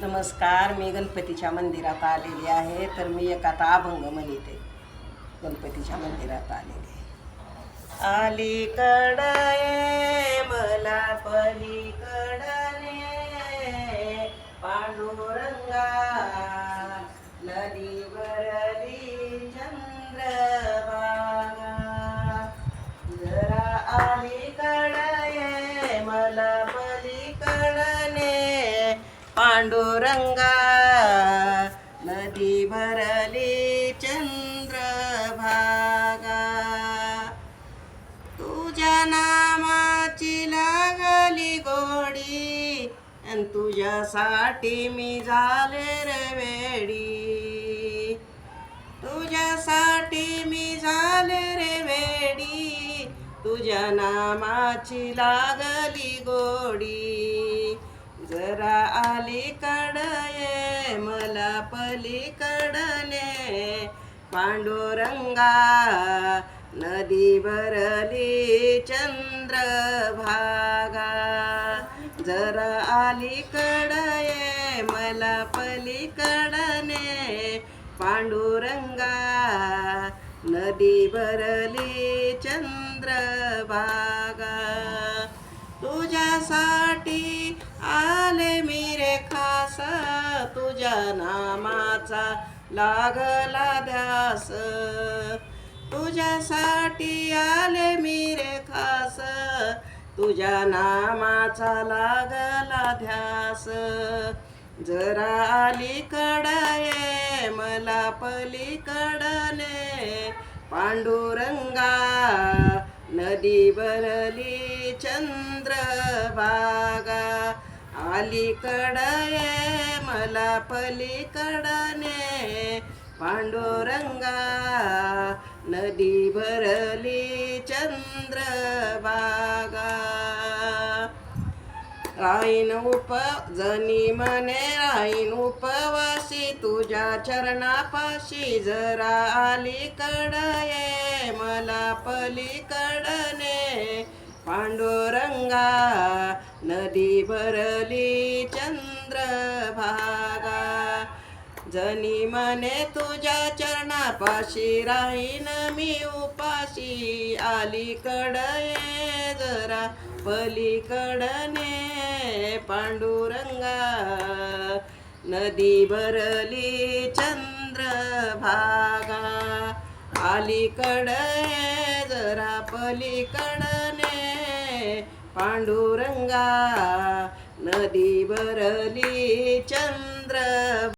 नमस्कार मी गणपतीच्या मंदिरात आलेली आहे. तर मी एक आता अभंग म्हणते. गणपतीच्या मंदिरात आलेली आहे. अलीकड मला पलीकडने पांडुरंगा पांडुरंगा नदी भरली चंद्रभागा. तुझ्या नामाची लागली गोडी आणि तुझ्यासाठी मी झाले रे वेडी. तुझ्यासाठी मी झाले रे वेडी तुझ्या नामाची लागली गोडी. कडने पांडुरंगा नदी भरली चंद्रभागा. जरा अलीकड ये मला पलीकडने पांडुरंगा नदी भरली चंद्रभागा. तुझ्यासाठी आले मी रे खास. तुझ्या नामाचा लागला ध्यास. तुझ्यासाठी आले मी रे खास. तुझ्या नामाचा लागला ध्यास. जरा अलीकड मला पलीकडने पांडुरंगा नदी भरली चंद्रभागा अलीकड ये मला पलीकडने पांडुरंगा. नदी भरली चंद्रभागा राहीन उप जनी मने राहीन उपवासी तुझ्या चरणापाशी जरा अलीकड ये मला पलीकडने पांडुरंगा नदी भरली चंद्रभागा. जनी मने तुझ्या चरणापाशी राहीन मी उपाशी अलीकड जरा पलीकडने पांडुरंगा नदी भरली चंद्रभागा. अलीकड ये जरा पलीकडने पांडुरंगा नदी भरली चंद्र